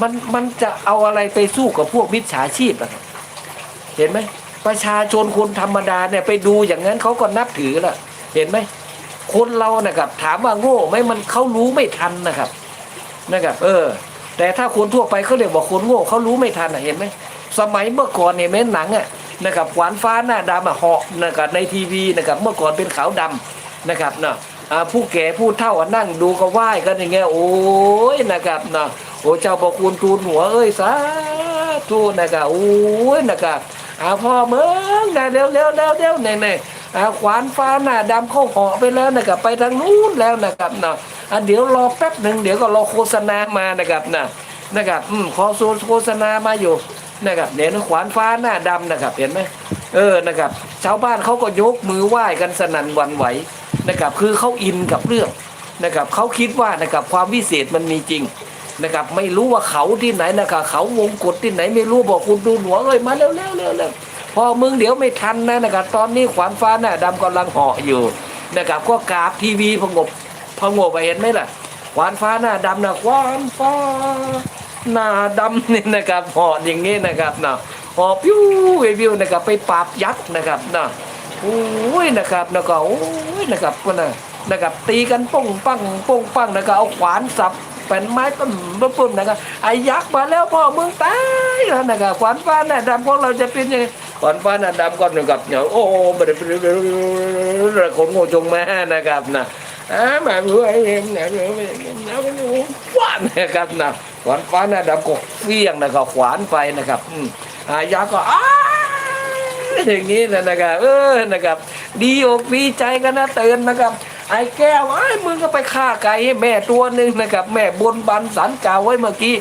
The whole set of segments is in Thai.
มันมันจะเอาอะไรไปสู้กับพวกมิจฉาชีพอะเห็นไหมประชาชนคนธรรมดาเนี่ยไปดูอย่างนั้นเขาก็นับถือละเห็นไหมคนเรานะครับ ถามว่าโง่ไหมมันเขารู้ไม่ทันนะครับนะครับ เออ แต่ถ้าคนทั่วไปเขาเรียกว่าคนโง่เขารู้ไม่ทันอะเห็นไหมสมัยเมื่อก่อนเนี่ยแม่หนังอะนะครับขวานฟ้าหน้าดำอะเหาะนะครับในทีวีนะครับ เมื่อก่อนเป็นขาวดำนะครับเนาะผู้แก่ผู้เฒ่านั่งดูก็ไหว้กันอย่างเงี้ยโอ้ยนะครับเนาะ โอ้เจ้าประคุณทูลหัวเอ้ยสาธุนะครับโอ้ยนะครับอาพ่อเมืองนะเร็วเร็วเร็วเร็วเนี่เน่อาขวานฟ้าหน้าดำเข้าหาะไปแล้วนะครับไปทางนู้นแล้วนะครับเนาะอะเดี๋ยวรอแป๊บหนึ่งเดี๋ยวก็รอโฆษณามานะครับนะนะครับอืมขอโซนโฆษณามาอยู่นะครับเดี๋ยวนขวานฟ้าหน้าดำนะครับ เห็นไหมเออนะครับชาวบ้านเขาก็ยกมือไหว้กันสนั่นหวันไหวนะครับคือเขาอินกับเรื่องนะครับเขาคิดว่านะครับความวิเศษมันมีจริง นะครับ ไม่รู้ว่าเขาที่ไหนนะครับเขาวงกฏที่ไหนไม่รู้บอกคุณดูหัวเอ้ยมาเร็วเร็วเร็วเร็วพอมึงเดี๋ยวไม่ทันนะนะครับ ตอนนี้ขวานฟ้าหน้าดำกำลังเหาะอยู่นะครับ ก็กราบทีวีพงบพงบไปเห็นไหมล่ะขวานฟ้าหน้าดำนะขวานฟ้าหน้าดำนี่นะครับเหาะอย่างนี้นะครับเนาะเหาะพิ้วพิ้วนะครับ ไปปราบยักษ์นะครับเนาะโอ้ยนะครับแล้วก็โอ้ยนะครับก็นะนะครับตีกันป้องปังป้องปังนะครับเอาขวานสับ เป็นไม้ต้นปุ่มนะครับไอ้ยักษ์มาแล้วพ่อมึงตายแล้วนะครับขวานฟ้าหน้าดำของเราจะเป็นยังไงขวานฟ้าหน้าดำก็หนึ่งกับเนี่ยโอ้โหไม่ได้เป็นคนโง่จงแมานะครับนะอ่ามาเพื่อให้เห็นเนี่ยเนี่ยฟ้านะครับนะขวานฟ้าหน้าดำก็เฟี้ยงนะครับขวานไปนะครับอืมอายักษ์ก็อ้าอย่างนี้นะนะครับเออนะครับ ดีอกดีใจกันนะเตือนนะครับ ไอ้แก้วไอ้มึงก็ไปฆ่าไก่ให้แม่ตัวหนึ่งนะครับ แม่บนบันสันกล่าวไว้เมื่อกี้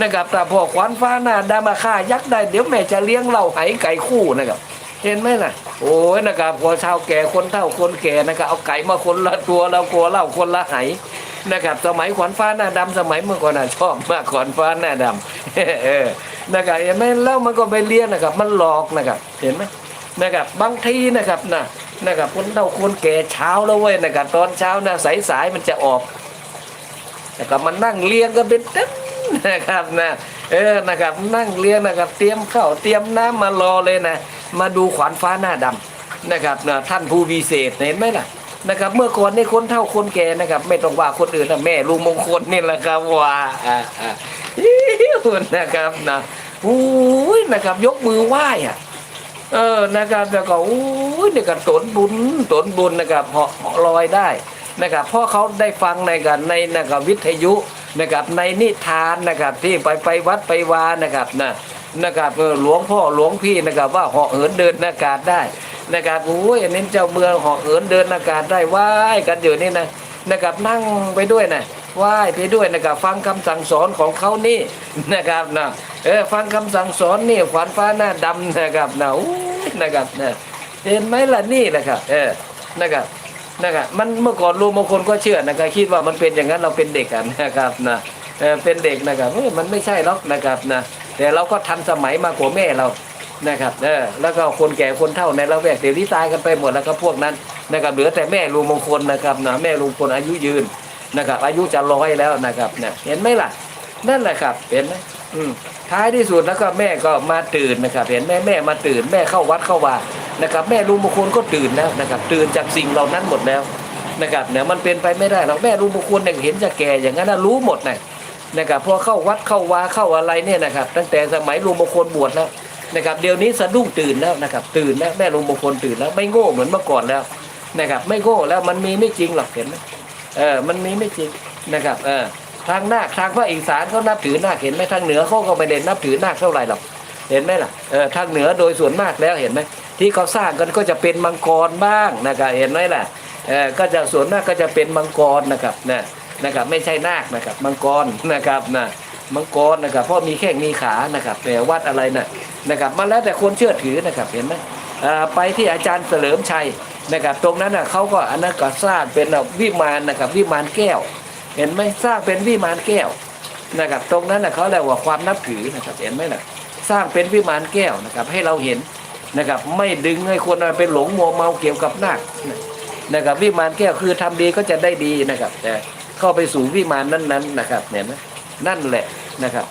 นะครับแต่พอขวานฟ้าหน้าดามาฆ่ายักษ์ได้เดี๋ยวแม่จะเลี้ยงเหล่าไหไก่คู่นะครับ เห็นไหมล่ะ โอ้ยนะครับพอชาวแก่คนเฒ่าคนแก่นะครับเอาไก่มาคนละตัวแล้วกลัวเหล่าคนละไหนะครับสมัยขวัญฟ้าหน้าดำสมัยเมื่อก่อนน่ะชอบมากขวัญฟ้าหน้าดำเออนะครับเห็นไหมแล้วมันก็ไปเลี้ยงนะครับ มันหลอกนะครับ เห็นไหมนะครับบางทีนะครับนะ นะครับคนเฒ่าคนแก่เช้าแล้วเว้ยนะครับตอนเช้านะสายสายๆมันจะออกนะครับมันนั่งเลี้ยงกันเป็นเต็มนะครับนะเออนะครับนั่งเลี้ยงนะครับเตรียมข้าวเตรียมน้ำมารอเลยนะมาดูขวานฟ้าหน้าดำนะครับนะท่านผู้วิเศษเห็นไหมล่ะนะครับเมื่อก่อนในคนเฒ่าคนแก่นะครับ ไม่ต้องว่าคนอื่นนะแม่ลุงมงคลนี่แหละครับว่าอ่าอ่านะครับนะโอ้ยนะครับยกมือไหว้อะ เออนะครับแล้วก็อู้ยนี่ก็ตนบุญตนบุญนะครับเหาะลอยได้นะครับเพราะเขาได้ฟังในกันในนะครับวิทยุนะครับในนิทานนะครับที่ไปไปวัดไปวานะครับนะนะครับหลวงพ่อหลวงพี่นะครับว่าเหาะเหินเดินอากาศได้นะครับโอ้ยอันนี้เจ้าเมืองเหาะเหินเดินอากาศได้ไหว้กันอยู่นี่นะนะครับนั่งไปด้วยนะ ไหว้ไปด้วยนะครับ ฟังคำสั่งสอนของเขานี่นะครับนะเออฟังคำสั่งสอนนี่ขวานฟ้าหน้าดำนะครับนะอู้นะครับนะเห็นไหมล่ะนี่นะครับเออนะครับนะครับมันเมื่อก่อนรู้บางคนก็เชื่อนะครับคิดว่ามันเป็นอย่างนั้นเราเป็นเด็กกันนะครับนะเออเป็นเด็กนะครับเฮ้ยมันไม่ใช่หรอกนะครับนะแต่เราก็ทันสมัยมากกว่าแม่เรานะครับเออแล้วก็คนแก่คนเฒ่าในละแวกเดี๋ยวนี้ตายกันไปหมดแล้วก็พวกนั้นนะครับเหลือแต่แม่ลุงมงคลนะครับนะแม่ลุงพลอายุยืน นะครับ อายุจะร้อยแล้วนะครับเนี่ยเห็นไหมล่ะ นั่นแหละครับ เห็นไหมอืมท้ายที่สุดแล้วก็แม่ก็มาตื่นนะครับ เห็นไหมแม่มาตื่น แม่เข้าวัดเข้าวานะครับ แม่ลุงมงคลก็ตื่นแล้วนะครับ ตื่นจากสิ่งเหล่านั้นหมดแล้วนะครับเนี่ยมันเป็นไปไม่ได้หรอกแม่ลุงมงคลเนี่ยเห็นจะแก่อย่างนั้นนะรู้หมดนะนะครับพอเข้าวัดเข้าวาเข้าอะไรเนี่ยนะครับ ตั้งแต่สมัยลุงมงคลบวชแล้วนะครับเดี๋ยวนี้สะดุ้งตื่นแล้วนะครับตื่นแล้วแม่ลุงมงคลตื่นแล้วไม่โง่เหมือนเมื่อก่อนแล้วนะครับไม่โง่แล้วมันมีไม่จริงหรอกเห็นไหม เออมันมีไม่จริงนะครับเออทางนาคทางภาคอีสานเขานับถือนาคเห็นไหมทางเหนือเขาก็ไม่ได้นับถือนาคเท่าไหร่หรอกเห็นไหมล่ะเออทางเหนือโดยส่วนมากแล้วเห็นไหมที่เขาสร้างกันก็จะเป็นมังกรบ้างนะครับเห็นไหมล่ะเออก็จะส่วนมากก็จะเป็นมังกรนะครับนะนะครับไม่ใช่นาคนะครับมังกรนะครับนะมังกรนะครับเพราะมีแข้งมีขานะครับแต่วัดอะไรนะนะครับมันแล้วแต่คนเชื่อถือนะครับเห็นไหมอ่าไปที่อาจารย์เฉลิมชัย นะครับตรงนั้นน่ะเขาก็อันนั้นก็สร้างเป็นวิมานนะครับวิมานแก้ว เห็นไหมสร้างเป็นวิมานแก้วนะครับ ตรงนั้นน่ะเขาเรียกว่าความนับถือนะครับเห็นไหมล่ะสร้างเป็นวิมานแก้วนะครับ ให้เราเห็นนะครับ ไม่ดึงให้คนไปหลงมัวเมาเกี่ยวกับนาคนะครับวิมานแก้วคือทำดีก็จะได้ดีนะครับ แต่เข้าไปสู่วิมานนั้นๆนะครับเห็นไหมนั่นแหละนะครับ